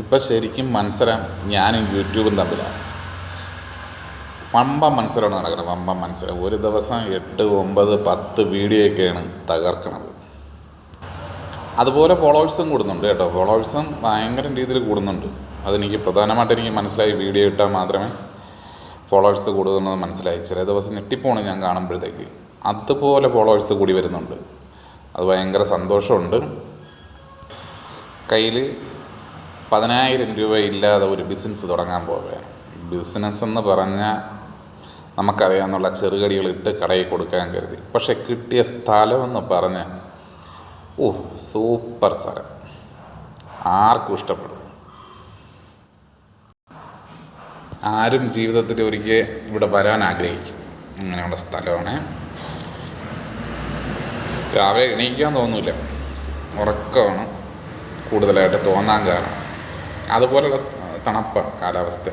ഇപ്പം ശരിക്കും മത്സരം ഞാനും യൂട്യൂബും തമ്മിലാണ്. പമ്പ മത്സരമാണ് നടക്കുന്നത്. പമ്പ മത്സരം. ഒരു ദിവസം എട്ട് ഒമ്പത് പത്ത് വീഡിയോയൊക്കെയാണ് തകർക്കണത്. അതുപോലെ ഫോളോവേഴ്സും കൂടുന്നുണ്ട് കേട്ടോ. ഫോളോവേഴ്സും ഭയങ്കര രീതിയിൽ കൂടുന്നുണ്ട്. അതെനിക്ക് പ്രധാനമായിട്ട് എനിക്ക് മനസ്സിലായി. വീഡിയോ ഇട്ടാൽ മാത്രമേ ഫോളോവേഴ്സ് കൂടുതലെന്ന് മനസ്സിലായി. ചില ദിവസം ഞെട്ടിപ്പോണ് ഞാൻ കാണുമ്പോഴത്തേക്ക്. അതുപോലെ ഫോളോവേഴ്സ് കൂടി വരുന്നുണ്ട്. അത് ഭയങ്കര സന്തോഷമുണ്ട്. കയ്യിൽ പതിനായിരം രൂപ ഇല്ലാതെ ഒരു ബിസിനസ് തുടങ്ങാൻ പോവുകയാണ്. ബിസിനസ് എന്ന് പറഞ്ഞാൽ ചെറുകടികൾ ഇട്ട് കടയിൽ കൊടുക്കാൻ കരുതി. പക്ഷെ കിട്ടിയ സ്ഥലമെന്ന് പറഞ്ഞ് ഓ സൂപ്പർ സ്ഥലം. ആർക്കും ഇഷ്ടപ്പെടും. ആരും ജീവിതത്തിൽ ഒരിക്കൽ ഇവിടെ വരാൻ ആഗ്രഹിക്കും. അങ്ങനെയുള്ള സ്ഥലമാണ്. രാവിലെ എണീക്കാൻ തോന്നില്ല. ഉറക്കമാണ് കൂടുതലായിട്ട് തോന്നാൻ കാരണം. അതുപോലുള്ള തണുപ്പ് കാലാവസ്ഥ.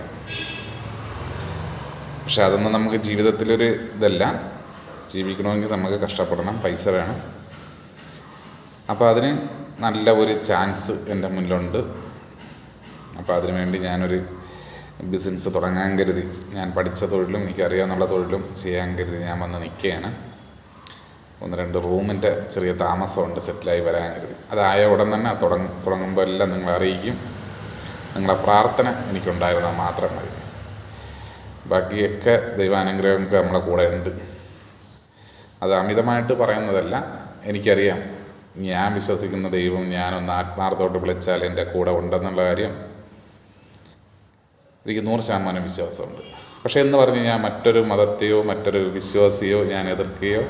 പക്ഷെ അതൊന്നും നമുക്ക് ജീവിതത്തിലൊരു ഇതല്ല. ജീവിക്കണമെങ്കിൽ നമുക്ക് കഷ്ടപ്പെടണം പൈസ വേണം. അപ്പോൾ അതിന് നല്ല ഒരു ചാൻസ് എന്റെ മുന്നിലുണ്ട്. അപ്പോൾ അതിന് വേണ്ടി ഞാനൊരു ബിസിനസ് തുടങ്ങാൻ കരുതി. ഞാൻ പഠിച്ച തൊഴിലും എനിക്കറിയാവുന്നുള്ള തൊഴിലും ചെയ്യാൻ കരുതി ഞാൻ വന്ന് നിൽക്കുകയാണ്. ഒന്ന് രണ്ട് റൂമിന്റെ ചെറിയ താമസമുണ്ട് സെറ്റിലായി വരാൻ കരുതി. അതായ ഉടൻ തന്നെ തുടങ്ങും തുടങ്ങുമ്പോൾ എല്ലാം നിങ്ങളെ അറിയിക്കും. നിങ്ങളെ പ്രാർത്ഥന എനിക്കുണ്ടായിരുന്നാൽ മാത്രം മതി. ബാക്കിയൊക്കെ ദൈവാനുഗ്രഹമൊക്കെ നമ്മളെ കൂടെ ഉണ്ട്. അത് അമിതമായിട്ട് പറയുന്നതല്ല എനിക്കറിയാം. ഞാൻ വിശ്വസിക്കുന്ന ദൈവം ഞാനൊന്ന് ആത്മാർത്ഥത്തോട്ട് വിളിച്ചാൽ എന്റെ കൂടെ ഉണ്ടെന്നുള്ള കാര്യം എനിക്ക് നൂറ് ശതമാനം വിശ്വാസമുണ്ട്. പക്ഷേ എന്ന് പറഞ്ഞ് ഞാൻ മറ്റൊരു മതത്തെയോ മറ്റൊരു വിശ്വാസിയോ ഞാൻ എതിർക്കുകയോ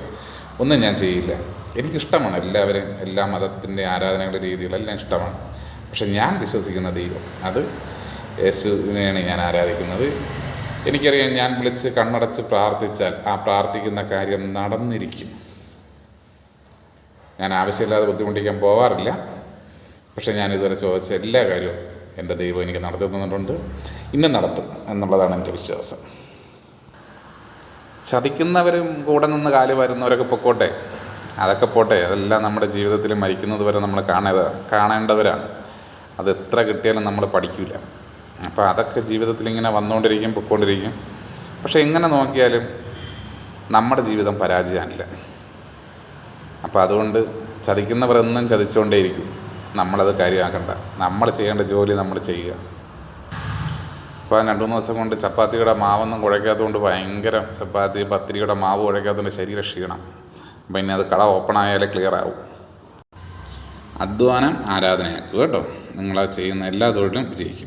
ഒന്നും ഞാൻ ചെയ്യില്ല. എനിക്കിഷ്ടമാണ് എല്ലാവരും എല്ലാ മതത്തിന്റെ ആരാധനകളുടെ രീതികളെല്ലാം ഇഷ്ടമാണ്. പക്ഷെ ഞാൻ വിശ്വസിക്കുന്ന ദൈവം. അത് യേശുവിനെയാണ് ഞാൻ ആരാധിക്കുന്നത്. എനിക്കറിയാം ഞാൻ വിളിച്ച് കണ്ണടച്ച് പ്രാർത്ഥിച്ചാൽ ആ പ്രാർത്ഥിക്കുന്ന കാര്യം നടന്നിരിക്കും. ഞാൻ ആവശ്യമില്ലാതെ ബുദ്ധിമുട്ടിക്കാൻ പോവാറില്ല. പക്ഷെ ഞാൻ ഇതുവരെ ചോദിച്ച എല്ലാ കാര്യവും എന്റെ ദൈവം എനിക്ക് നടത്തി തന്നിട്ടുണ്ട്. ഇന്നും നടത്തും എന്നുള്ളതാണ് എന്റെ വിശ്വാസം. ചതിക്കുന്നവരും കൂടെ നിന്ന് കാൽ വരുന്നവരൊക്കെ പൊക്കോട്ടെ? അതൊക്കെ പോട്ടെ. അതെല്ലാം നമ്മുടെ ജീവിതത്തിൽ മരിക്കുന്നത് വരെ നമ്മൾ കാണേത കാണേണ്ടവരാണ്. അത് എത്ര കിട്ടിയാലും നമ്മൾ പഠിക്കില്ല അപ്പോൾ അതൊക്കെ ജീവിതത്തിൽ ഇങ്ങനെ വന്നുകൊണ്ടിരിക്കും പൊയ്ക്കൊണ്ടിരിക്കും. പക്ഷേ എങ്ങനെ നോക്കിയാലും നമ്മുടെ ജീവിതം പരാജയമല്ല അപ്പോൾ അതുകൊണ്ട് ചതിക്കുന്നവരെന്നും ചതിച്ചുകൊണ്ടേയിരിക്കും. നമ്മളത് കാര്യമാക്കണ്ട. നമ്മൾ ചെയ്യേണ്ട ജോലി നമ്മൾ ചെയ്യുക. ഇപ്പോൾ രണ്ട് മൂന്ന് ദിവസം കൊണ്ട് ചപ്പാത്തിയുടെ മാവൊന്നും കുഴയ്ക്കാത്തതുകൊണ്ട് ഭയങ്കര ചപ്പാത്തി പത്തിരിയുടെ മാവ് കുഴയ്ക്കാത്തതുകൊണ്ട് ശരീരം ക്ഷീണം. ഇനി അത് കട ഓപ്പൺ ആയാലേ ക്ലിയർ ആവും. അധ്വാനം ആരാധനയാക്കുക കേട്ടോ. നിങ്ങളത് ചെയ്യുന്ന എല്ലാ തൊഴിലും വിജയിക്കും.